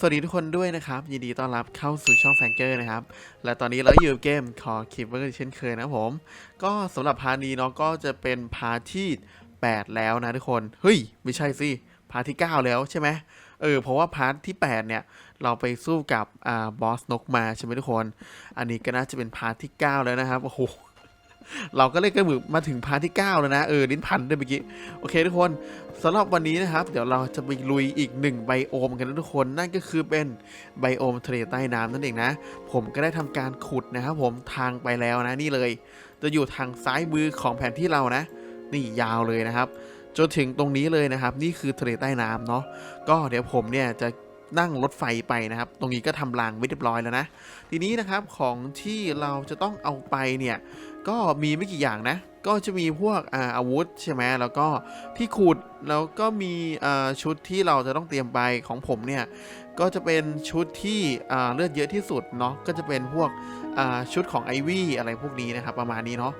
สวัสดีทุกคนด้วยนะครับ ยินดีต้อนรับเข้าสู่ช่องแฟงเกอร์นะครับ และตอนนี้เราอยู่เกมคอคิปเวอร์เช่นเคยนะผม ก็สำหรับพาร์ทนี้เนาะก็จะเป็นพาร์ทที่ 8 แล้วนะทุกคน เฮ้ย ไม่ใช่สิ พาร์ทที่ 9 แล้วใช่ไหมเออ เพราะว่าพาร์ทที่ 8 เนี่ย เราไปสู้กับอ่าบอสนกมาใช่ไหมทุกคน อันนี้ก็น่าจะเป็นพาร์ทที่ 9 แล้วนะครับโอ้โห เราก็เล่นกันมือมาถึงพาร์ทที่ 9 แล้วนะ เออลิ้นพันด้วยเมื่อกี้ โอเคทุกคนสำหรับวันนี้นะครับ เดี๋ยวเราจะไปลุยอีกหนึ่งไบโอมกันนะทุกคน นั่นก็คือเป็นไบโอมทะเลใต้น้ำนั่นเองนะ ผมก็ได้ทำการขุดนะครับผมทางไปแล้วนะนี่เลย จะอยู่ทางซ้ายมือของแผนที่เรานะ นี่ยาวเลยนะครับ จนถึงตรงนี้เลยนะครับ นี่คือทะเลใต้น้ำเนาะก็เดี๋ยวผมเนี่ยจะนั่งรถไฟไปนะครับ ตรงนี้ก็ทำรางไว้เรียบร้อยแล้วนะ ทีนี้นะครับของที่เราจะต้องเอาไปเนี่ย ก็มีไม่กี่อย่างนะ ก็จะมีพวกอาวุธใช่ไหมแล้วก็ที่ขุดแล้วก็มีชุดที่เราจะต้องเตรียมไปของผมเนี่ยก็จะเป็นชุดที่เลือดเยอะที่สุดเนาะก็จะเป็นพวกชุดของไอวี่อะไรพวกนี้นะครับประมาณนี้เนาะ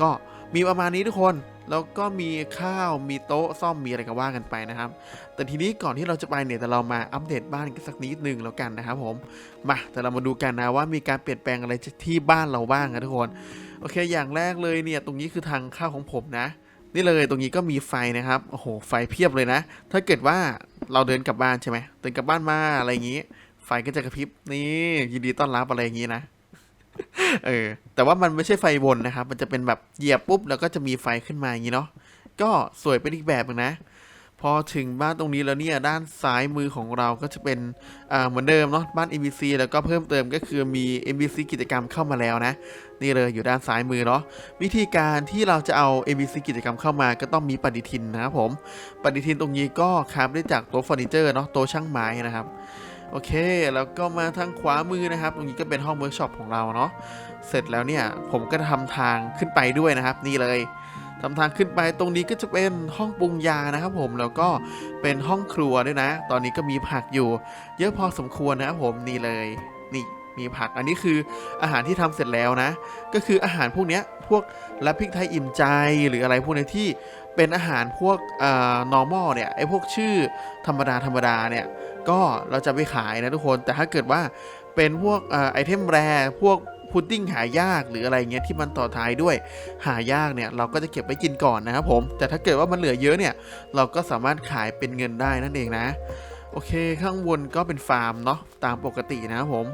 ก็มีประมาณนี้ทุกคนแล้วก็มีข้าวมีโต๊ะซ่อมมีอะไรก็ว่ากันไปนะครับ แต่ทีนี้ก่อนที่เราจะไปเนี่ยแต่เรามาอัปเดตบ้านกันสักนิดนึงแล้วกันนะครับผมมาแต่เรามาดูกันนะว่ามีการเปลี่ยนแปลงอะไรที่บ้านเราบ้างนะทุกคน โอเค อย่างแรกเลยเนี่ย ตรงนี้คือทางเข้าของผมนะ นี่เลยตรงนี้ก็มีไฟนะครับ โอ้โห ไฟเพียบเลยนะ ถ้าเกิดว่าเราเดินกลับบ้านใช่ไหมเดินกลับบ้านมาอะไรอย่างนี้ ไฟก็จะกระพริบ นี่ยินดีต้อนรับอะไรอย่างนี้นะ เออ แต่ว่ามันไม่ใช่ไฟวนนะครับ มันจะเป็นแบบเหยียบปุ๊บแล้วก็จะมีไฟขึ้นมาอย่างนี้เนาะ ก็สวยเป็นอีกแบบหนึงนะ พอถึงบ้านตรงนี้แล้วเนี่ยด้านซ้ายมือของเราก็จะเป็นเหมือนเดิมเนาะบ้าน NPC แล้วก็เพิ่มเติมก็คือมี NPC กิจกรรมเข้ามาแล้วนะ นี่เลยอยู่ด้านซ้ายมือเนาะวิธีการที่เราจะเอา NPC กิจกรรมเข้ามาก็ต้องมีปฏิทินนะครับผมปฏิทินตรงนี้ก็คราฟได้จากโต๊ะเฟอร์นิเจอร์เนาะโต๊ะช่างไม้นะครับโอเค แล้วก็มาทางขวามือนะครับ ตรงนี้ก็เป็นห้องเวิร์กช็อปของเราเนาะ เสร็จแล้วเนี่ย ผมก็ทำทางขึ้นไปด้วยนะครับ นี่เลย ทำทางขึ้นไปตรงนี้ก็จะเป็นห้องปรุงยานะครับผมแล้วก็เป็นห้องครัวด้วยนะ ตอนนี้ก็มีผักอยู่ เยอะพอสมควรนะครับผมนี่เลยนี่มีผักอันนี้คืออาหารที่ทำเสร็จแล้วนะ ก็คืออาหารพวกเนี้ยพวกรับพริกไทยอิ่มใจหรืออะไรพวกนี้ที่เป็นอาหารพวกเอ่อ normal เนี่ยไอพวกชื่อธรรมดาธรรมดาเนี่ยก็เราจะไปขายนะทุกคนแต่ถ้าเกิดว่าเป็นพวกเอ่อไอเทมแรพวก พุดดิ้งหายากหรืออะไรเงี้ยที่มันต่อท้ายด้วยหายากเนี่ยเราก็จะเก็บไว้กินก่อนนะครับผม แต่ถ้าเกิดว่ามันเหลือเยอะเนี่ยเราก็สามารถขายเป็นเงินได้นั่นเองนะ โอเคข้างบนก็เป็นฟาร์มเนาะตามปกตินะครับผม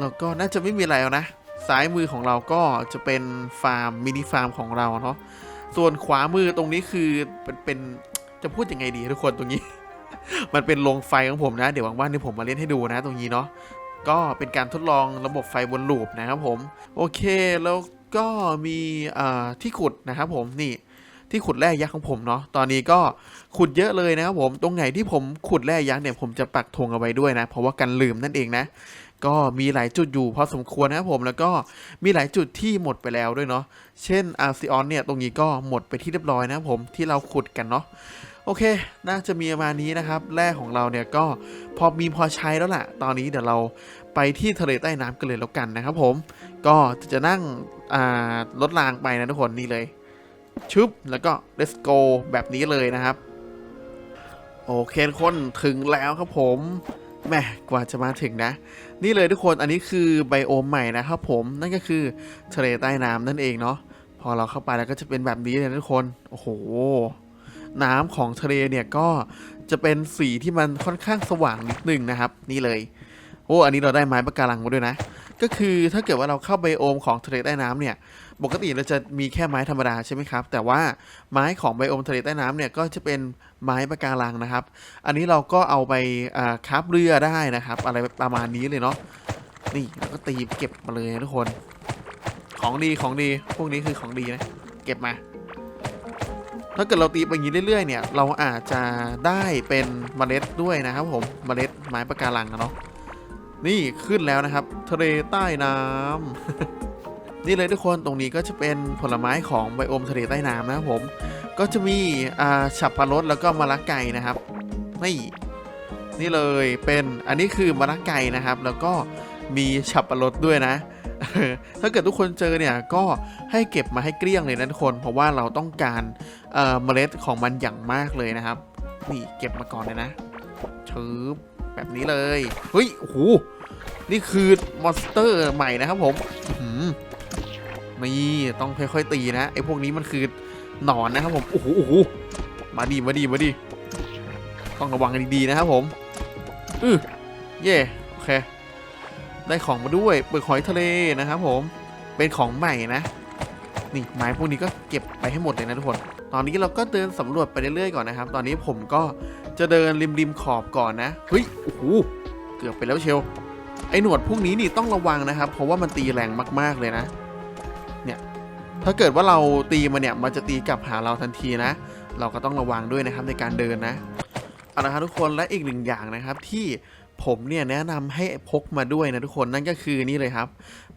แล้วก็น่าจะไม่มีอะไรแล้วนะซ้ายมือของเราก็จะเป็นฟาร์มมินิฟาร์มของเราเนาะส่วนขวามือตรงนี้คือเป็นปนจะพูดยังไงดีทุกคนตรงนี้ มันเป็นโรงไฟของผมนะ เดี๋ยวว่างๆที่ผมมาเล่นให้ดูนะ ตรงนี้เนาะ ก็เป็นการทดลองระบบไฟบนลูปนะครับผม โอเคแล้วก็มีที่ขุดนะครับผมนี่ที่ขุดแร่ยักษ์ของผมเนาะ ตอนนี้ก็ขุดเยอะเลยนะครับผม ตรงไหนที่ผมขุดแร่ยักษ์เนี่ยผมจะปักธงเอาไว้ด้วยนะ เพราะว่ากันลืมนั่นเองนะ ก็มีหลายจุดอยู่พอสมควรนะครับผมแล้วก็มีหลายจุดที่หมดไปแล้วด้วยเนาะเช่นอาร์ซิออนเนี่ยตรงนี้ก็หมดไปที่เรียบร้อยนะครับผมที่เราขุดกันเนาะโอเค น่าจะมีประมาณนี้นะครับแร่ของเราเนี่ยก็พอมีพอใช้แล้วล่ะ ตอนนี้เดี๋ยวเราไปที่ทะเลใต้น้ำกันเลยแล้วกันนะครับผม ก็จะนั่งรถรางไปนะทุกคนนี่เลยชุบแล้วก็ let's go แบบนี้เลยนะครับ โอเคทุกคนถึงแล้วครับผมแม่กว่าจะมาถึงนะ นี่เลยทุกคนอันนี้คือไบโอมใหม่นะครับผมนั่นก็คือทะเลใต้น้ำนั่นเองเนาะพอเราเข้าไปแล้วก็จะเป็นแบบนี้เลยทุกคนโอ้โหน้ำของทะเลเนี่ยก็จะเป็นสีที่มันค่อนข้างสว่างนิดนึงนะครับ นี่เลย โอ้อันนี้เราได้ไม้ปะการังมาด้วยนะ ก็คือถ้าเกิดว่าเราเข้าไบโอมของทะเลใต้น้ำเนี่ย ปกติเราจะมีแค่ไม้ธรรมดาใช่ไหมครับ แต่ว่าไม้ของไบโอมทะเลใต้น้ำเนี่ยก็จะเป็นไม้ปะการังนะครับ อันนี้เราก็เอาไปคราฟเรือได้นะครับ อะไรประมาณนี้เลยเนาะนี่เราก็ตีเก็บมาเลยทุกคน ของดีของดีพวกนี้คือของดีนะเก็บมา ถ้าเกิดเราตีไปอย่างนี้เรื่อยๆเนี่ย เราอาจจะได้เป็นเมล็ดด้วยนะครับผมเมล็ดไม้ปะการังนะเนาะนี่ขึ้นแล้วนะครับ ทะเลใต้น้ำ นี่เลยทุกคนตรงนี้ก็จะเป็นผลไม้ของไบโอมทะเลใต้น้ำนะครับผม ก็จะมีอ่าฉับปะรดแล้วก็มะระไก่นะครับนี่นี่เลยเป็นอันนี้คือมะระไก่นะครับ แล้วก็มีฉับปะรดด้วยนะถ้าเกิดทุกคนเจอเนี่ยก็ให้เก็บมาให้เกลี้ยงเลยนะทุกคน เพราะว่าเราต้องการเอ่อเมล็ดของมันอย่างมากเลยนะครับนี่เก็บมาก่อนเลยนะชืบแบบนี้เลยเฮ้ยโอ้โหนี่คือมอนสเตอร์ใหม่นะครับผมอื้อหือ นี่ต้องค่อยๆตีนะไอ้พวกนี้มันคือหนอนนะครับผมโอ้โหโอ้โหมาดีมาดีมาดีต้องระวังกันดีๆนะครับผมอือเย่โอเคได้ของมาด้วยเปลือกหอยทะเลนะครับผมเป็นของใหม่นะนี่ไม้พวกนี้ก็เก็บไปให้หมดเลยนะทุกคน ตอนนี้เราก็เดินสำรวจไปเรื่อยๆก่อนนะครับ ตอนนี้ผมก็จะเดินริมริมๆขอบก่อนนะเฮ้ยโอ้โหเกือบไปแล้วเชียวไอ้หนวดพวกนี้นี่ต้องระวังนะครับ เพราะว่ามันตีแรงมากๆเลยนะ ถ้าเกิดว่าเราตีมันเนี่ยมันจะตีกลับหาเราทันทีนะ เราก็ต้องระวังด้วยนะครับในการเดินนะเอาละครับทุกคนและอีกหนึ่งอย่างนะครับที่ผมเนี่ยแนะนำให้พกมาด้วยนะทุกคนนั่นก็คือนี่เลยครับ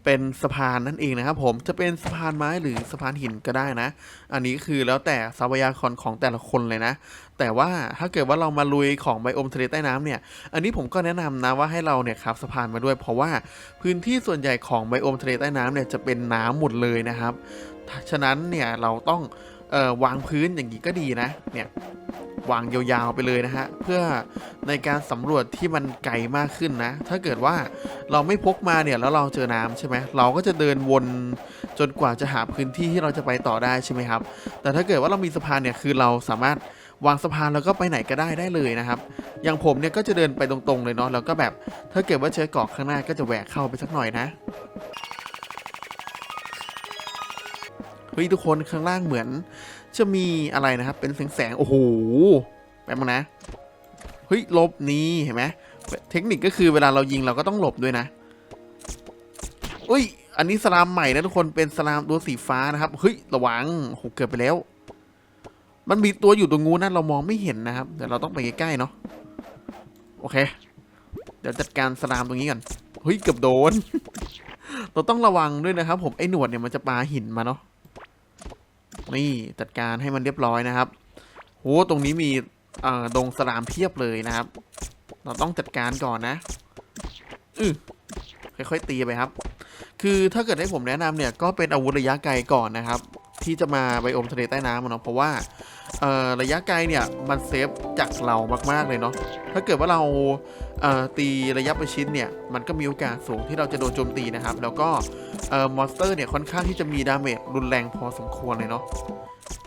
เป็นสะพานนั่นเองนะครับ ผมจะเป็นสะพานไม้หรือสะพานหินก็ได้นะ อันนี้คือแล้วแต่ทรัพยากรของแต่ละคนเลยนะ แต่ว่าถ้าเกิดว่าเรามาลุยของไบโอมทะเลใต้น้ำเนี่ย อันนี้ผมก็แนะนำนะว่าให้เราเนี่ยครับสะพานมาด้วย เพราะว่าพื้นที่ส่วนใหญ่ของไบโอมทะเลใต้น้ำเนี่ยจะเป็นน้ำหมดเลยนะครับ ฉะนั้นเนี่ยเราต้องออวางพื้นอย่างนี้ก็ดีนะ เนี่ยวางยาวๆไปเลยนะฮะ เพื่อในการสำรวจที่มันไกลมากขึ้นนะ ถ้าเกิดว่าเราไม่พกมาเนี่ยแล้วเราเจอน้ำใช่ไหมเราก็จะเดินวนจนกว่าจะหาพื้นที่ที่เราจะไปต่อได้ใช่ไหมครับ แต่ถ้าเกิดว่าเรามีสะพานเนี่ยคือเราสามารถวางสะพานแล้วก็ไปไหนก็ได้ได้เลยนะครับ อย่างผมเนี่ยก็จะเดินไปตรงๆเลยเนาะแล้วก็แบบถ้าเกิดว่าเจอเกาะข้างหน้าก็จะแหวกเข้าไปสักหน่อยนะ เฮ้ยทุกคนข้างล่างเหมือน จะมีอะไรนะครับ เป็นแสงแสงโอ้โหแป๊บนึงนะเฮ้ยหลบนี้เห็นไหมเทคนิคก็คือเวลาเรายิงเราก็ต้องหลบด้วยนะอุ้ย อันนี้สลามใหม่นะทุกคนเป็นสลามตัวสีฟ้านะครับเฮ้ยระวังโอ้โหเกิดไปแล้ว มันมีตัวอยู่ตรงงูนั่นเรามองไม่เห็นนะครับเดี๋ยวเราต้องไปใกล้ๆเนาะโอเค เดี๋ยวจัดการสลามตรงนี้ก่อนเฮ้ยเกือบโดน เราต้องระวังด้วยนะครับ ผมไอ้หนวดเนี่ยมันจะปาหินมาเนาะ นี่จัดการให้มันเรียบร้อยนะครับโหตรงนี้มีเอ่อดงสลามเพียบเลยนะครับ เราต้องจัดการก่อนนะอือค่อยๆตีไปครับ คือถ้าเกิดให้ผมแนะนำเนี่ยก็เป็นอาวุธระยะไกลก่อนนะครับ ที่จะมาไบโอมทะเลใต้น้ำเนาะเพราะว่าระยะไกลเนี่ยมันเซฟจากเรามากๆเลยเนาะถ้าเกิดว่าเราเตีระยะประชิดเนี่ยมันก็มีโอกาสสูงที่เราจะโดนโจมตีนะครับ แล้วก็มอนสเตอร์เนี่ยค่อนข้างที่จะมีดาเมจรุนแรงพอสมควรเลยเนาะ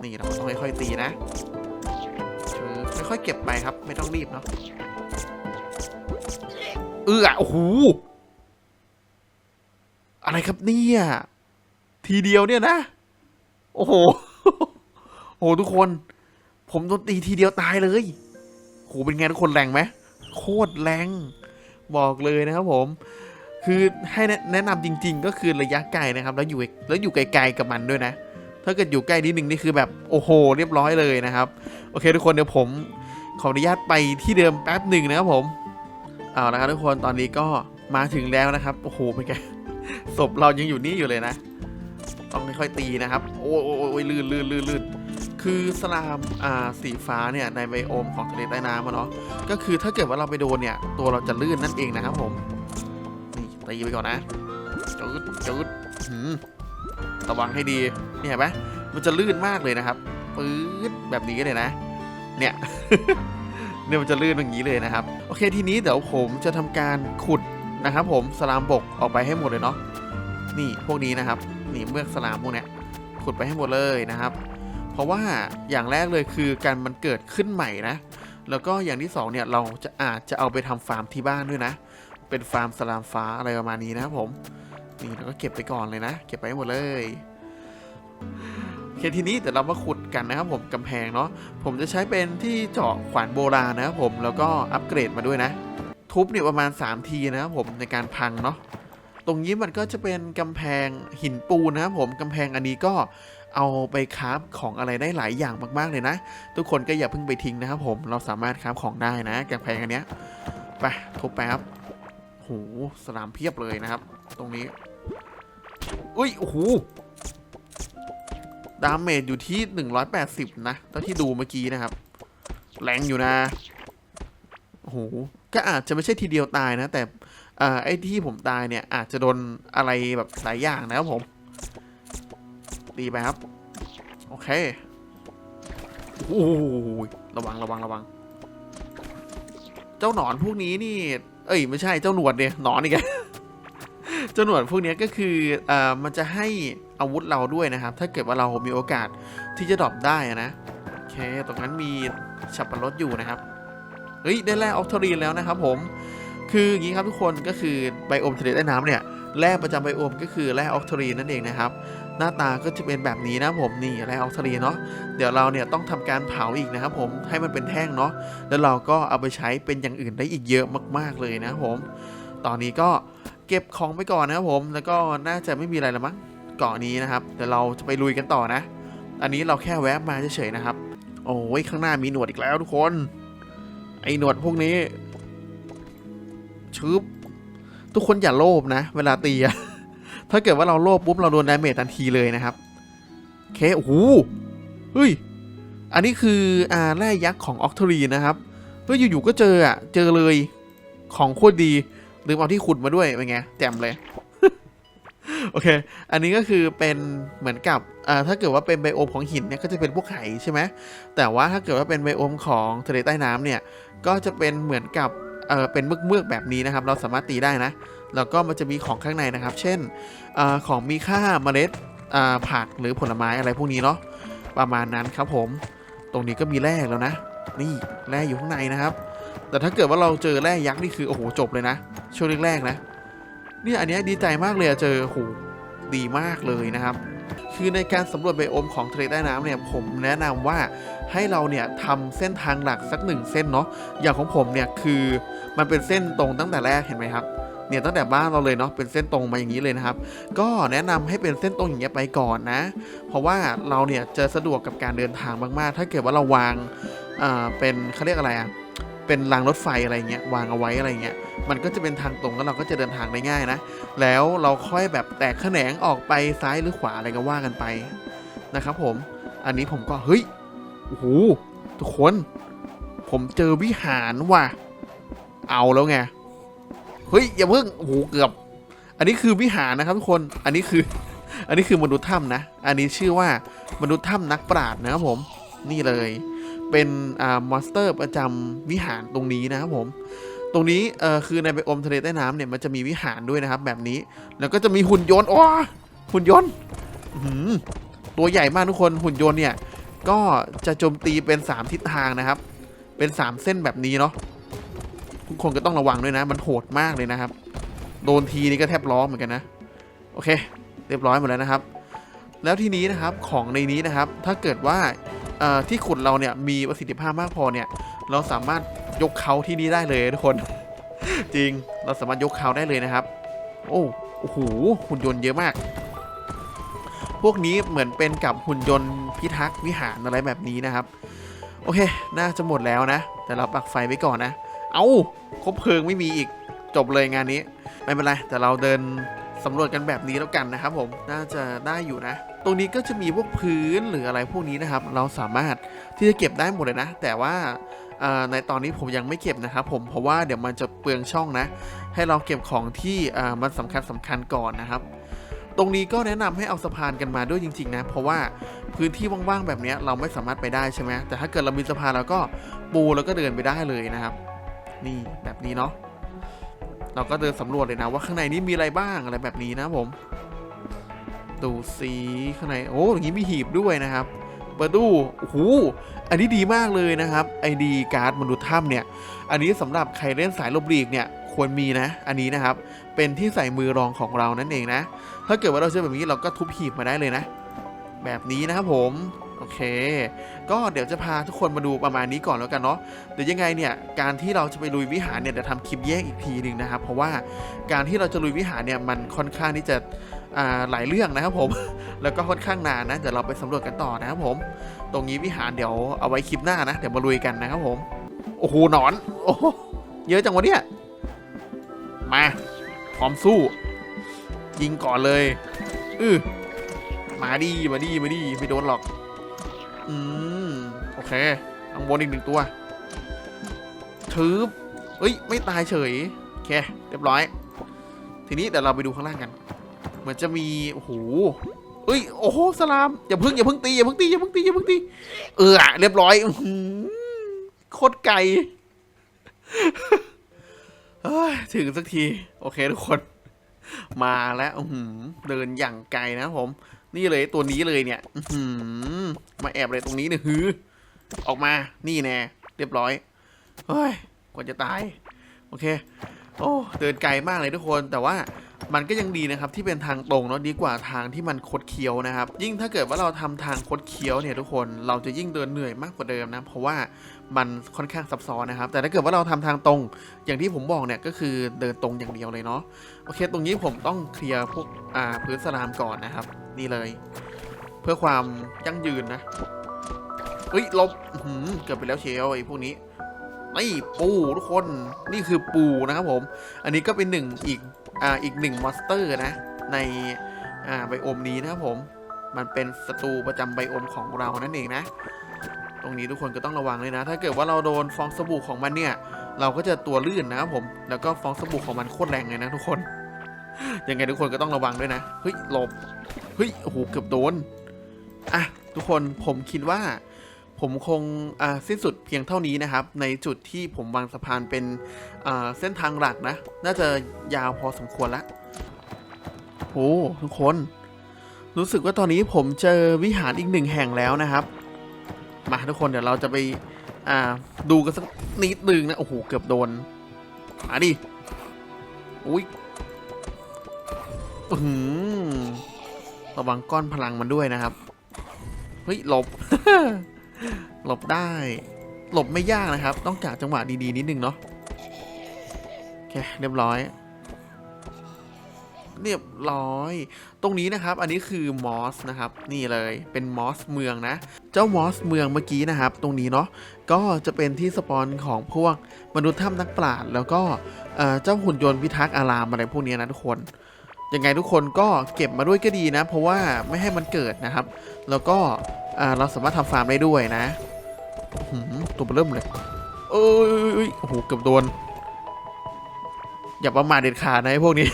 นี่เราต้องค่อยๆตีนะค่อยๆเก็บไปครับไม่ต้องรีบเนาะเออโอ้โหอะไรครับเนี่ยทีเดียวเนี่ยนะ โอ้โห โอ้โหทุกคน ผมโดนตีทีเดียวตายเลยโหเป็นไงทุกคนแรงไหมโคตรแรง บอกเลยนะครับผม คือให้แนะนะนำจริง ๆ ก็คือระยะไกลนะครับ แล้วอยู่แล้วอยู่ไกลๆกับมันด้วยนะ ถ้าเกิดอยู่ใกล้นิดนึงนี่คือแบบโอ้โห เรียบร้อยเลยนะครับ โอเคทุกคนเดี๋ยวผมขออนุญาตไปที่เดิมแป๊บหนึ่งนะครับผมเอาละครับทุกคนตอนนี้ก็มาถึงแล้วนะครับ โอ้โหเป็นไงศพเรายังอยู่นี่อยู่เลยนะ ต้องค่อยๆตีนะครับ โอ้ยโอ้ยโอ้ลื่นลื่นลื่นลื่นคือสลามอ่าสีฟ้าเนี่ยในไบโอมของทะเลใต้น้ำอะเนาะก็คือถ้าเกิดว่าเราไปโดนเนี่ย ตัวเราจะลื่นนั่นเองนะครับผมนี่ตีไปก่อนนะจุดจุดหืมระวังให้ดีนี่เห็นไหมมันจะลื่นมากเลยนะครับปื๊ดแบบนี้เลยนะ เนี่ยเนี่ยมันจะลื่นอย่างนี้เลยนะครับ โอเคทีนี้เดี๋ยวผมจะทำการขุดนะครับ ผมสลามบกออกไปให้หมดเลยเนาะนี่พวกนี้นะครับ นี่เมือกสลามพวกเนี้ยขุดไปให้หมดเลยนะครับ เพราะว่าอย่างแรกเลยคือการมันเกิดขึ้นใหม่นะ แล้วก็อย่างที่สองเนี่ยเราจะอาจจะเอาไปทำฟาร์มที่บ้านด้วยนะ เป็นฟาร์มสลามฟ้าอะไรประมาณนี้นะผมนี่เราก็เก็บไปก่อนเลยนะ เก็บไปให้หมดเลยโอเคทีนี้เดี๋ยวเรามาขุดกันนะครับผมกำแพงเนาะผมจะใช้เป็นที่เจาะขวานโบราณนะครับผมแล้วก็อัปเกรดมาด้วยนะ ทุบเนี่ยประมาณ 3 ทีนะครับผมในการพังเนาะ ตรงนี้มันก็จะเป็นกำแพงหินปูนนะครับผมกำแพงอันนี้ก็เอาไปคราฟของอะไรได้หลายอย่างมากๆเลยนะ ทุกคนก็อย่าเพิ่งไปทิ้งนะครับผมเราสามารถคราฟของได้นะกำแพงอันเนี้ยไปทุบไปครับโหสลามเพียบเลยนะครับ ตรงนี้อุ้ยโอ้โหดาเมจอยู่ที่ 180 นะเท่าที่ดูเมื่อกี้นะครับ แรงอยู่นะโอ้โหก็อาจจะไม่ใช่ทีเดียวตายนะ แต่ อ่อไอ้ที่ผมตายเนี่ยอาจจะโดนอะไรแบบหลายอย่างนะครับผม ตีไปครับ โอเคโอ้โหระวังระวังระวังจจ้าหนอนพวกนี้นี่ เอ้ยไม่ใช่เจ้าหนวดเนี่ยหนอนอีกแกเจ้าหนวดพวกนี้ก็คืออ่อมันจะให้อาวุธเราด้วยนะครับ ถ้าเกิดว่าเรามีโอกาสที่จะดรอปได้นะโอเคตรงนั้นมีฉับปะรดอยู่นะครับเฮ้ยได้แร่ออกทรีนแล้วนะครับผม คืออย่างนี้ครับทุกคนก็คือไบโอมทะเลใต้น้ำเนี่ยแร่ประจำไบโอมก็คือแร่ออกทรีนนั่นเองนะครับ หน้าตาก็จะเป็นแบบนี้นะผมนี่แร่ออกทรีเนาะเดี๋ยวเราเนี่ยต้องทำการเผาอีกนะครับผมให้มันเป็นแท่งเนาะแล้วเราก็เอาไปใช้เป็นอย่างอื่นได้อีกเยอะมาก ๆเลยนะครับผม ตอนนี้ก็เก็บของไปก่อนนะครับผมแล้วก็น่าจะไม่มีอะไรแล้วมั้งเกาะนี้นะครับเดี๋ยวเราจะไปลุยกันต่อนะ อันนี้เราแค่แวะมาเฉยๆนะครับ โอ้ยข้างหน้ามีหนวดอีกแล้วทุกคน ไอ้หนวดพวกนี้ ชึบทุกคนอย่าโลภนะ เวลาตีอะถ้าเกิดว่าเราโลภปุ๊บเราโดนดาเมจทันทีเลยนะครับโอเคโอ้โหเฮ้ย อันนี้คืออ่าแร่ยักษ์ของออกทรีนะครับเฮ้ยอยู่ๆก็เจออะเจอเลยของโคตรดีลืมเอาที่ขุดมาด้วยเป็นไงแจ่มเลยโอเค อันนี้ก็คือเป็นเหมือนกับอ่าถ้าเกิดว่าเป็นไบโอมของหินเนี่ยก็จะเป็นพวกไหใช่ไหมแต่ว่าถ้าเกิดว่าเป็นไบโอมของทะเลใต้น้ำเนี่ย ก็จะเป็นเหมือนกับ เออเป็นเมือกๆแบบนี้นะครับ เราสามารถตีได้นะ แล้วก็มันจะมีของข้างในนะครับ เช่นอของมีค่าเมล็ดอ่าผักหรือผลไม้อะไรพวกนี้เนาะประมาณนั้นครับผม ตรงนี้ก็มีแร่แล้วนะ นี่แร่อยู่ข้างในนะครับ แต่ถ้าเกิดว่าเราเจอแร่ยักษ์นี่คือโอ้โหจบเลยนะ ช่วงแรกๆนะเนี่ยอันนี้ดีใจมากเลยเจอโอ้โหดีมากเลยนะครับ คือในการสำรวจไบโอมของทะเลใต้น้ำเนี่ยผมแนะนำว่าให้เราเนี่ยทำเส้นทางหลักสักหนึ่งเส้นเนาะอย่างของผมเนี่ยคือมันเป็นเส้นตรงตั้งแต่แรกเห็นไหมครับเนี่ยตั้งแต่บ้านเราเลยเนาะเป็นเส้นตรงมาอย่างนี้เลยนะครับ ก็แนะนำให้เป็นเส้นตรงอย่างเงี้ยไปก่อนนะ เพราะว่าเราเนี่ยจะสะดวกกับการเดินทางมากๆ ถ้าเกิดว่าเราวางอ่าเป็นเขาเรียกอะไรอะ เป็นรางรถไฟอะไรเงี้ยวางเอาไว้อะไรเงี้ยมันก็จะเป็นทางตรงแล้วเราก็จะเดินทางได้ง่ายนะ แล้วเราค่อยแบบแตกแขนงออกไปซ้ายหรือขวาอะไรก็ว่ากันไปนะครับผมอันนี้ผมก็เฮ้ยโอ้โหทุกคน ผมเจอวิหารว่ะเอาแล้วไงเฮ้ยอย่าเพิ่งโอ้โหเกือบ อันนี้คือวิหารนะครับทุกคนอันนี้คือ อันนี้คือมนุษย์ถ้ำนะ อันนี้ชื่อว่ามนุษย์ถ้ำนักปราชญ์นะครับผมนี่เลย เป็นอ่ามอนสเตอร์ประจำวิหารตรงนี้นะครับผม ตรงนี้เอ่อคือในไบโอมทะเลใต้น้ำเนี่ยมันจะมีวิหารด้วยนะครับ แบบนี้แล้วก็จะมีหุ่นยนต์โอ้หุ่นยนต์หือตัวใหญ่มากทุกคนหุ่นยนต์เนี่ย ก็จะโจมตีเป็น 3 ทิศทางนะครับ เป็น 3 เส้นแบบนี้เนาะทุกคนก็ต้องระวังด้วยนะ มันโหดมากเลยนะครับ โดนทีนี่ก็แทบล้อเหมือนกันนะ โอเค เรียบร้อยหมดแล้วนะครับ แล้วทีนี้นะครับของในนี้นะครับ ถ้าเกิดว่า ที่ขุดเราเนี่ยมีประสิทธิภาพมากพอเนี่ยเราสามารถยกเขาที่นี่ได้เลยทุกคน จริงเราสามารถยกเขาได้เลยนะครับ โอ้โหหุ่นยนต์เยอะมาก พวกนี้เหมือนเป็นกับหุ่นยนต์พิทักษ์วิหารอะไรแบบนี้นะครับ โอเค น่าจะหมดแล้วนะ แต่เราปักไฟไว้ก่อนนะ เอาคบเพลิงไม่มีอีกจบเลยงานนี้ ไม่เป็นไรแต่เราเดินสำรวจกันแบบนี้แล้วกันนะครับผมน่าจะได้อยู่นะ ตรงนี้ก็จะมีพวกพื้นหรืออะไรพวกนี้นะครับ เราสามารถที่จะเก็บได้หมดเลยนะ แต่ว่าในตอนนี้ผมยังไม่เก็บนะครับผมเพราะว่าเดี๋ยวมันจะเปลืองช่องนะ ให้เราเก็บของที่มันสำคัญสำคัญก่อนนะครับ ตรงนี้ก็แนะนำให้เอาสะพานกันมาด้วยจริง ๆ นะ เพราะว่าพื้นที่ว่างๆแบบนี้เราไม่สามารถไปได้ใช่ไหมแต่ถ้าเกิดเรามีสะพานเราก็ปูแล้วก็เดินไปได้เลยนะครับ นี่แบบนี้เนาะเราก็เดินสำรวจเลยนะว่าข้างในนี้มีอะไรบ้างอะไรแบบนี้นะผม ดูสีข้างในโอ้อย่างนี้มีหีบด้วยนะครับปิดดูโอ้โหอันนี้ดีมากเลยนะครับไอดีการ์ดมนุษย์ถ้ำเนี่ย อันนี้สำหรับใครเล่นสายลบลีกเนี่ยควรมีนะ อันนี้นะครับ เป็นที่ใส่มือรองของเรานั่นเองนะ ถ้าเกิดว่าเราเจอแบบนี้เราก็ทุบหีบมาได้เลยนะ แบบนี้นะครับผม โอเค ก็เดี๋ยวจะพาทุกคนมาดูประมาณนี้ก่อนแล้วกันเนาะ เดี๋ยวยังไงเนี่ย การที่เราจะไปลุยวิหารเนี่ยเดี๋ยวทำคลิปแยกอีกทีหนึ่งนะครับ เพราะว่าการที่เราจะลุยวิหารเนี่ยมันค่อนข้างที่จะ หลายเรื่องนะครับผม แล้วก็ค่อนข้างนานนะ เดี๋ยวเราไปสำรวจกันต่อนะครับผม ตรงนี้วิหารเดี๋ยวเอาไว้คลิปหน้านะ เดี๋ยวมาลุยกันนะครับผม โอ้โหหนอน โอ้โเยอะจังวะเนี่ย มา พร้อมสู้ ยิงก่อนเลยอือมาดีมาดีมาดีไม่โดนหรอก อืม โอเคข้างบนอีกหนึ่งตัวชืบเอ้ย ไม่ตายเฉย โอเค เรียบร้อย ทีนี้เดี๋ยวเราไปดูข้างล่างกัน เหมือนจะมีโอ้โหเอ้ยโอ้โหสลามอย่าพิ่งอย่าพิ่งตีอย่าพิ่งตีอย่าพิ่งตีอย่าพิ่งตีเออเรียบร้อยโคตรไก่ถึงสักที โอเคทุกคน มาแล้วเดินอย่างไกลนะผม นี่เลยตัวนี้เลยเนี่ยมาแอบเลยตรงนี้เนี่ยฮือออกมานี่แน่เรียบร้อยเฮ้ยกว่าจะตาย โอเค โอ้เดินไกลมากเลยทุกคนแต่ว่า มันก็ยังดีนะครับที่เป็นทางตรงเนาะดีกว่าทางที่มันคดเคี้ยวนะครับ ยิ่งถ้าเกิดว่าเราทำทางคดเคี้ยวเนี่ยทุกคนเราจะยิ่งเดินเหนื่อยมากกว่าเดิมนะเพราะว่ามันค่อนข้างซับซ้อนนะครับ แต่ถ้าเกิดว่าเราทำทางตรง อย่างที่ผมบอกเนี่ยก็คือเดินตรงอย่างเดียวเลยเนาะโอเค ตรงนี้ผมต้องเคลียร์พวกอ่าพื้นสลามก่อนนะครับ นี่เลย เพื่อความยั่งยืนนะเฮ้ยลบเกือบไปแล้วเชียวไอ้พวกนี้ นี่ปูทุกคนนี่คือปูนะครับผม อันนี้ก็เป็นหนึ่งอีกอ่าอีกหนึ่งมอนสเตอร์นะ ในอ่าไบโอมนี้นะครับผม มันเป็นศัตรูประจำไบโอมของเรานั่นเองนะ ตรงนี้ทุกคนก็ต้องระวังเลยนะ ถ้าเกิดว่าเราโดนฟองสบู่ของมันเนี่ย เราก็จะตัวลื่นนะครับผม แล้วก็ฟองสบู่ของมันโคตรแรงเลยนะทุกคน ยังไงทุกคนก็ต้องระวังด้วยนะ เฮ้ยหลบ เฮ้ยโอ้โหเกือบโดน อะทุกคนผมคิดว่า ผมคงสิ้นสุดเพียงเท่านี้นะครับ ในจุดที่ผมวางสะพานเป็นเส้นทางหลักนะ น่าจะยาวพอสมควรละโอ้ทุกคน รู้สึกว่าตอนนี้ผมเจอวิหารอีกหนึ่งแห่งแล้วนะครับ มาทุกคนเดี๋ยวเราจะไปดูกันสักนิดนึงนะโอ้โหเกือบโดนมาดิอุ้ยอื้อหือระวังก้อนพลังมันด้วยนะครับ เฮ้ยหลบ หลบได้ หลบไม่ยากนะครับ ต้องกะจังหวะดีๆนิดนึงเนาะโอเคเรียบร้อย เรียบร้อย ตรงนี้นะครับ อันนี้คือมอสนะครับ นี่เลยเป็นมอสเมืองนะ เจ้ามอสเมืองเมื่อกี้นะครับ ตรงนี้เนาะก็จะเป็นที่สปอนของพวกมนุษย์ถ้ำนักปราชญ์แล้วก็เจ้าหุ่นยนต์พิทักษ์อารามอะไรพวกนี้นะทุกคนยังไงทุกคนก็เก็บมาด้วยก็ดีนะ เพราะว่าไม่ให้มันเกิดนะครับ แล้วก็ เราสามารถทำฟาร์มได้ด้วยนะหืมตัวเริ่มเลยเอ้ยโอ้โหเกือบโดน อย่าประมาทเด็ดขาดนะไอ้พวกนี้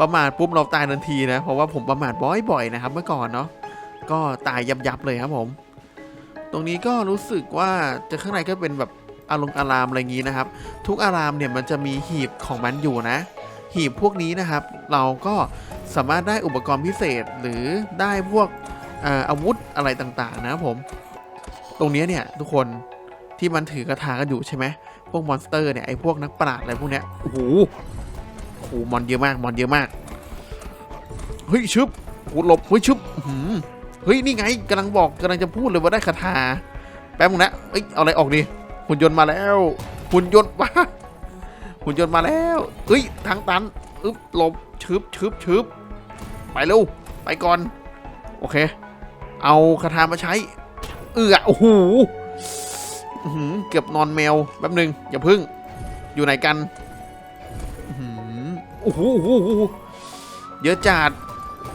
ประมาทปุ๊บเราตายทันทีนะ เพราะว่าผมประมาทบ่อยๆนะครับ เมื่อก่อนเนาะก็ตายยับๆเลยครับผม ตรงนี้ก็รู้สึกว่าจะข้างในก็เป็นแบบอารมณ์อารามอะไรอย่างนี้นะครับ ทุกอารามเนี่ยมันจะมีหีบของมันอยู่นะ หีบพวกนี้นะครับ เราก็สามารถได้อุปกรณ์พิเศษหรือได้พวก อาวุธอะไรต่างๆ นะครับผม ตรงนี้เนี่ยทุกคนที่มันถือกระถางกันอยู่ใช่ไหมพวกมอนสเตอร์เนี่ยไอ้พวกนักปราชญ์อะไรพวกเนี้ยโอ้โหโอ้โหมอนเยอะมากมอนเยอะมากเฮ้ยชึบโอ้โหหลบเฮ้ยชึบเฮ้ยนี่ไงกำลังบอกกำลังจะพูดเลยว่าได้คาถาแป๊บนึงนะเอ้ยเอาอะไรออกดิหุ่นยนต์มาแล้ว หุ่นยนต์ว้าหุ่นยนต์มาแล้วเฮ้ยทางตันอึ๊บหลบชึบชึบชึบไปเร็วไปก่อน โอเค เอาคาถามาใช้ เอือโอ้โหเกือบนอนแมวแป๊บหนึง อย่าพึ่ง อยู่ไหนกันโอ้โหเยอะจัด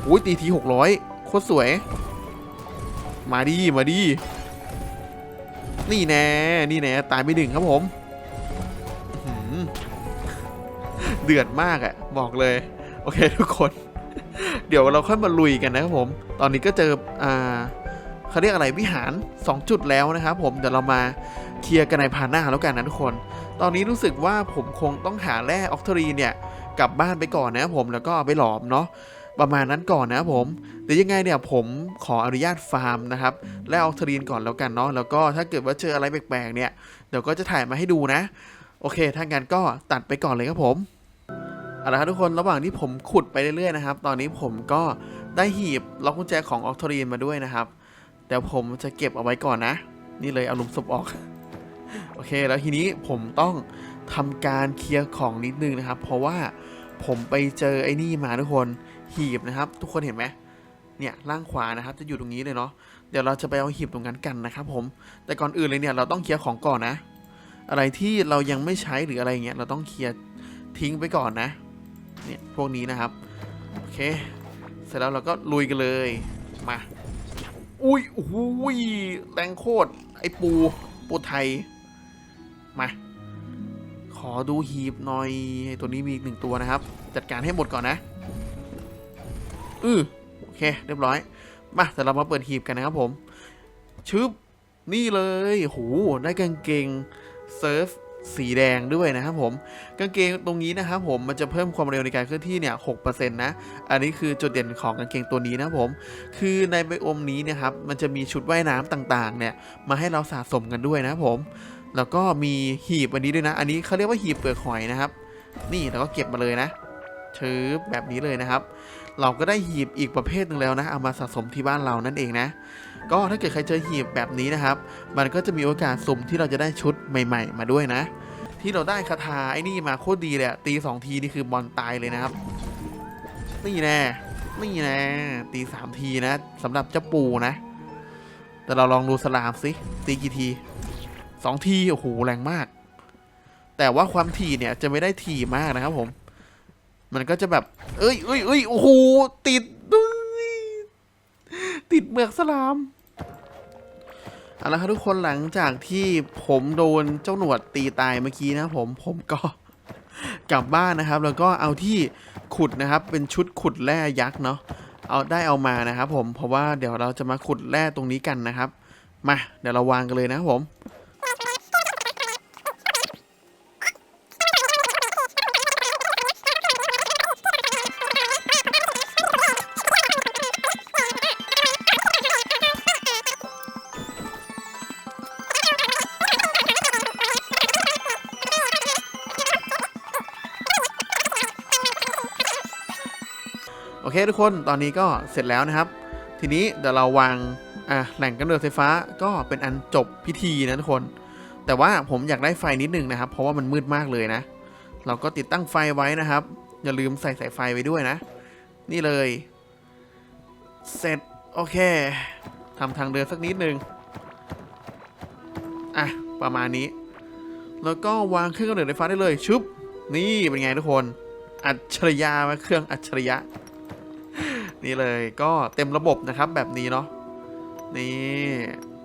โอ้ยตีทีหกร้อยโคตรสวย มาดีมาดี นี่แน่ นี่แน่ ตายไม่ดึงครับผม เดือดมากอะบอกเลย โอเคทุกคน เดี๋ยวเราค่อยมาลุยกันนะครับผม ตอนนี้ก็เจออ่าเขาเรียกอะไรวิหาร 2 จุดแล้วนะครับผมเดี๋ยวเรามาเคลียร์กันในพาร์ทหน้าแล้วกันนะทุกคน ตอนนี้รู้สึกว่าผมคงต้องหาแร่ออกทรีเนี่ยกลับบ้านไปก่อนนะครับผมแล้วก็เอาไปหลอมเนาะประมาณนั้นก่อนนะครับผมเดี๋ยวยังไงเนี่ยผมขออนุญาตฟาร์มนะครับแร่ออกทรีนก่อนแล้วกันเนาะแล้วก็ถ้าเกิดว่าเจออะไรแปลกๆเนี่ยเดี๋ยวก็จะถ่ายมาให้ดูนะ โอเคถ้างั้นก็ตัดไปก่อนเลยครับผม เอาละครับทุกคนระหว่างที่ผมขุดไปเรื่อยๆนะครับ ตอนนี้ผมก็ได้หีบล็อกกุญแจของออกทรีนมาด้วยนะครับเดี๋ยวผมจะเก็บเอาไว้ก่อนนะ นี่เลยเอาลุมศพออก โอเค แล้วทีนี้ผมต้องทำการเคลียร์ของนิดนึงนะครับ เพราะว่าผมไปเจอไอ้นี่มาทุกคนหีบนะครับ ทุกคนเห็นไหมเนี่ยล่างขวานะครับ จะอยู่ตรงนี้เลยเนาะเดี๋ยวเราจะไปเอาหีบตรงนั้นกันนะครับ ผม แต่ก่อนอื่นเลยเนี่ยเราต้องเคลียร์ของก่อนนะ อะไรที่เรายังไม่ใช้หรืออะไรเงี้ยเราต้องเคลียร์ทิ้งไปก่อนนะ เนี่ยพวกนี้นะครับ โอเค เสร็จแล้วเราก็ลุยกันเลย มา อุ้ยโอ้ยแรงโคตร ไอปู ปูไทย มา ขอดูหีบหน่อย ตัวนี้มีอีกหนึ่งตัวนะครับ จัดการให้หมดก่อนนะ อือโอเค เรียบร้อย มาแต่เรามาเปิดหีบกันนะครับผม ชึบ นี่เลย โห ได้กางเกงเซิร์ฟ สีแดงด้วยนะครับผมกางเกงตรงนี้นะครับผมมันจะเพิ่มความเร็วในการเคลื่อนที่เนี่ย6%นะอันนี้คือจุดเด่นของกางเกงตัวนี้นะผมคือในไบโอมนี้นะครับมันจะมีชุดว่ายน้ำต่างๆเนี่ยมาให้เราสะสมกันด้วยนะผมแล้วก็มีหีบอันนี้ด้วยนะ อันนี้เขาเรียกว่าหีบเปลือกหอยนะครับ นี่เราก็เก็บมาเลยนะเชิบแบบนี้เลยนะครับ เราก็ได้หีบอีกประเภทหนึ่งแล้วนะ เอามาสะสมที่บ้านเรานั่นเองนะ ก็ถ้าเกิดใครเจอหีบแบบนี้นะครับ มันก็จะมีโอกาสสุ่มที่เราจะได้ชุดใหม่ ๆ มาด้วยนะ ที่เราได้คาถาไอ้นี่มาโคตรดีเลยตีสองทีนี่คือบอลตายเลยนะครับ นี่แน่นี่แน่ตีสามทีนะสำหรับเจ้าปูนะ แต่เราลองดูสลามสิตีกี่ทีสองทีโอ้โหแรงมาก แต่ว่าความถี่เนี่ยจะไม่ได้ถี่มากนะครับผม มันก็จะแบบ เอ้ยเอ้ยเอ้ยโอ้โหติดด้วยติดเมือกสลาม เอาละครับทุกคนหลังจากที่ผมโดนเจ้าหนวดตีตายเมื่อกี้นะผมผมก็กลับบ้านนะครับ แล้วก็เอาที่ขุดนะครับ เป็นชุดขุดแร่ยักษ์เนาะเอาได้เอามานะครับ ผมเพราะว่าเดี๋ยวเราจะมาขุดแร่ตรงนี้กันนะครับ มาเดี๋ยวเราวางกันเลยนะผม โอเคทุกคนตอนนี้ก็เสร็จแล้วนะครับ ทีนี้เดี๋ยวเราวางอะแหล่งกำเนิดไฟฟ้าก็เป็นอันจบพิธีนะทุกคน แต่ว่าผมอยากได้ไฟนิดนึงนะครับ เพราะว่ามันมืดมากเลยนะ เราก็ติดตั้งไฟไว้นะครับ อย่าลืมใส่สายไฟไว้ด้วยนะ นี่เลย เสร็จโอเคทำทางเดินสักนิดนึงอะประมาณนี้ แล้วก็วางเครื่องกำเนิดไฟฟ้าได้เลยชุบนี่เป็นไงทุกคน อัจฉริยะไหมเครื่องอัจฉริยะ นี่เลยก็เต็มระบบนะครับแบบนี้เนาะนี่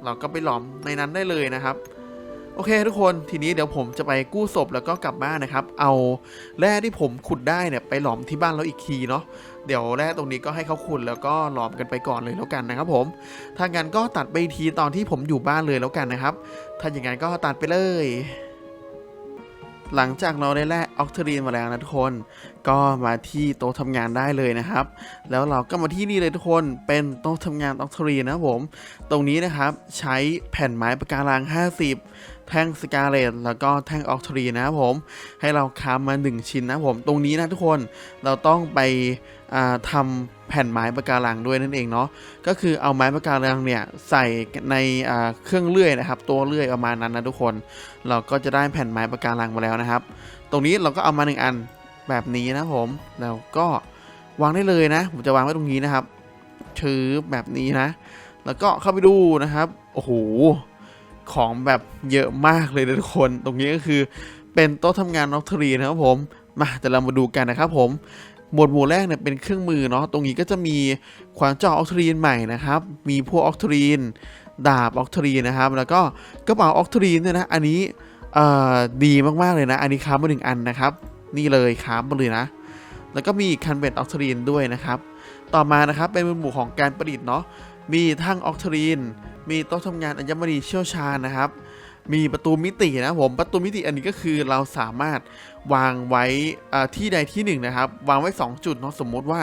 เราก็ไปหลอมในนั้นได้เลยนะครับ โอเคทุกคนทีนี้เดี๋ยวผมจะไปกู้ศพแล้วก็กลับบ้านนะครับ เอาแร่ที่ผมขุดได้เนี่ยไปหลอมที่บ้านเราอีกทีเนาะเดี๋ยวแร่ตรงนี้ก็ให้เขาขุดแล้วก็หลอมกันไปก่อนเลยแล้วกันนะครับ ผมถ้างั้นก็ตัดไปทีตอนที่ผมอยู่บ้านเลยแล้วกันนะครับ ถ้าอย่างนั้นก็ตัดไปเลย หลังจากเราได้แร่ออกซิเจนมาแล้วนะทุกคน ก็มาที่โต๊ะทำงานได้เลยนะครับ แล้วเราก็มาที่นี่เลยทุกคน เป็นโต๊ะทำงานออกซิเจนนะผม ตรงนี้นะครับใช้แผ่นไม้ปะการัง 50แท่งสกาเลตแล้วก็แท่งออกซิเจนนะครับผม ให้เราค้ำมา 1 ชิ้นนะผม ตรงนี้นะทุกคนเราต้องไป ทำแผ่นไม้ปะการังด้วยนั่นเองเนาะก็คือเอาไม้ปะการังเนี่ยใส่ในเครื่องเลื่อยนะครับ ตัวเลื่อยประมาณนั้นนะทุกคน เราก็จะได้แผ่นไม้ปะการังมาแล้วนะครับ ตรงนี้เราก็เอามาหนึ่งอันแบบนี้นะผมแล้วก็วางได้เลยนะ ผมจะวางไว้ตรงนี้นะครับชือแบบนี้นะ แล้วก็เข้าไปดูนะครับโอ้โหของแบบเยอะมากเลยนะทุกคน ตรงนี้ก็คือเป็นโต๊ะทำงานน็อกทรีนะครับผมมาแต่เรามาดูกันนะครับผม หมวดหมู่แรกเนี่ยเป็นเครื่องมือเนาะ ตรงนี้ก็จะมีขวานเจาะออกทรีนใหม่นะครับ มีพวกออกทรีน ดาบออกทรีนนะครับ แล้วก็กระเป๋าออกทรีนเนี่ยนะ อันนี้ดีมากๆเลยนะ อันนี้ค้ามาหนึ่งอันนะครับ นี่เลยค้ามาเลยนะ แล้วก็มีคันเบ็ดออกทรีนด้วยนะครับ ต่อมานะครับเป็นหมวดหมู่ของการประดิษฐ์เนาะ มีทั้งออกทรีน มีโต๊ะทำงานอัญมณีเชี่ยวชาญนะครับมีประตูมิตินะผมประตูมิติอันนี้ก็คือเราสามารถ วางไว้ที่ใดที่หนึ่งนะครับวางไว้ 2 จุดเนาะสมมติว่า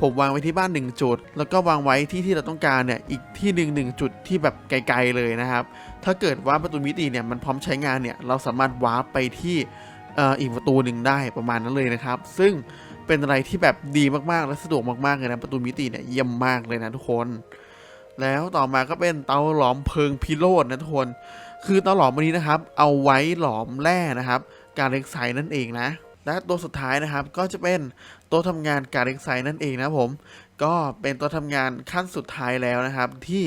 ผมวางไว้ที่บ้าน 1 จุด แล้วก็วางไว้ที่ที่เราต้องการเนี่ยอีกที่หนึ่งหนึ่งจุดที่แบบไกลๆเลยนะครับถ้าเกิดว่าประตูมิติเนี่ยมันพร้อมใช้งานเนี่ยเราสามารถวาร์ปไปที่อีกประตูหนึ่งได้ประมาณนั้นเลยนะครับ ซึ่งเป็นอะไรที่แบบดีมากๆและสะดวกมากๆเลยนะประตูมิติเนี่ยเยี่ยมมากเลยนะทุกคน แล้วต่อมาก็เป็นเตาหลอมเพลิงพิโรธนะทุกคน คือเตาหลอมวันนี้นะครับ เอาไว้หลอมแร่นะครับ การเล็กไซนั่นเองนะ และตัวสุดท้ายนะครับก็จะเป็นต๊ะทำงานการเล็กไซนั่นเองนะผมก็เป็นต๊ะทำงานขั้นสุดท้ายแล้วนะครับที่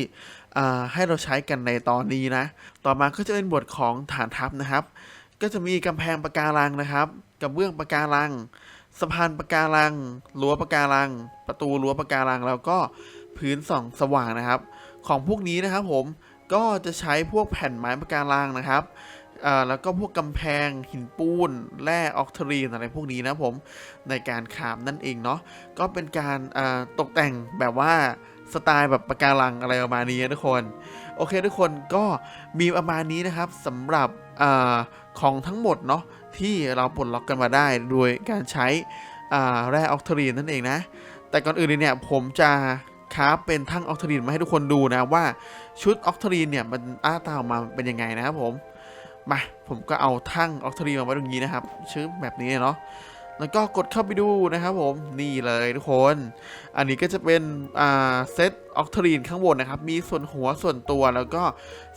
ให้เราใช้กันในตอนนี้นะ ต่อมาก็จะเป็นบทของฐานทัพนะครับ ก็จะมีกำแพงปะการังนะครับกระเบื้องปะการัง สะพานปะการัง รั้วปะการัง ประตูรั้วปะการัง แล้วก็พื้นส่องสว่างนะครับ ของพวกนี้นะครับผม ก็จะใช้พวกแผ่นไม้ปะการังนะครับ อ่าแล้วก็พวกกำแพงหินปูนแร่ออกทรีนอะไรพวกนี้นะผมในการขามนั่นเองเนาะก็เป็นการอ่าตกแต่งแบบว่าสไตล์แบบปะการังอะไรประมาณนี้ทุกคน โอเคทุกคนก็มีประมาณนี้นะครับสำหรับอของทั้งหมดเนาะที่เราปลดล็อกกันมาได้โดยการใช้แร่ออกทรีนนั่นเองนะ แต่ก่อนอื่นเนี่ยผมจะคราฟเป็นทั้งออกทรีนมาให้ทุกคนดูนะว่าชุดออกทรีนเนี่ยมันอ้าตาออกมาเป็นยังไงนะครับผม มาผมก็เอาทั้งออกทรีมาไว้ตรงนี้นะครับ ชื่อแบบนี้เนาะแล้วก็กดเข้าไปดูนะครับผมนี่เลยทุกคน อันนี้ก็จะเป็นอ่าเซตออกทรีนข้างบนนะครับ มีส่วนหัวส่วนตัวแล้วก็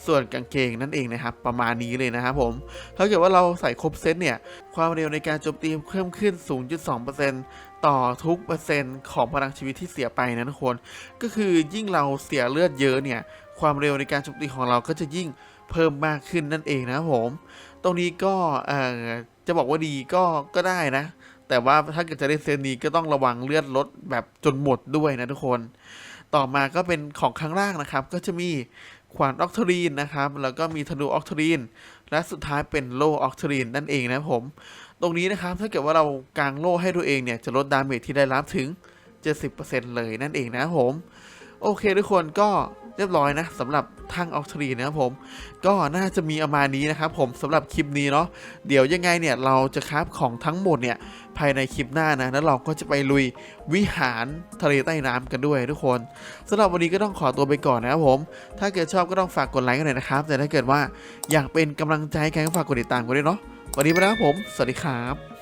ส่วนกางเกงนั่นเองนะครับ ประมาณนี้เลยนะครับผมถ้าเกิดว่าเราใส่ครบเซตเนี่ย ความเร็วในการโจมตีเพิ่มขึ้น 0.2%ต่อทุกเปอร์เซ็นต์ของพลังชีวิตที่เสียไปนะทุกคน ก็คือยิ่งเราเสียเลือดเยอะเนี่ย ความเร็วในการโจมตีของเราก็จะยิ่ง เพิ่มมากขึ้นนั่นเองนะครับผม ตรงนี้ก็จะบอกว่าดีก็ก็ได้นะ แต่ว่าถ้าเกิดจะเล่นเซนี้ก็ต้องระวังเลือดลดแบบจนหมดด้วยนะทุกคน ต่อมาก็เป็นของข้างล่างนะครับ ก็จะมีขวานออกทรีนนะครับ แล้วก็มีธนูออกทรีน และสุดท้ายเป็นโล่ออกทรีนนั่นเองนะครับผม ตรงนี้นะครับถ้าเกิดว่าเรากางโล่ให้ตัวเองเนี่ยจะลดดาเมจที่ได้รับถึง 70%เลยนั่นเองนะครับผม โอเคทุกคนก็ เรียบร้อยนะสำหรับทั้งออกทรีนะครับผม ก็น่าจะมีประมาณนี้นะครับผมสำหรับคลิปนี้เนาะเดี๋ยวยังไงเนี่ยเราจะคราฟของทั้งหมดเนี่ยภายในคลิปหน้านะแล้วเราก็จะไปลุยวิหารทะเลใต้น้ำกันด้วยทุกคนสำหรับวันนี้ก็ต้องขอตัวไปก่อนนะครับผม ถ้าเกิดชอบก็ต้องฝากกดไลค์กันหน่อยนะครับ แต่ถ้าเกิดว่าอยากเป็นกำลังใจให้กันก็ฝากกดติดตามกันด้วยเนาะวันนี้ไปแล้วครับผม สวัสดีครับ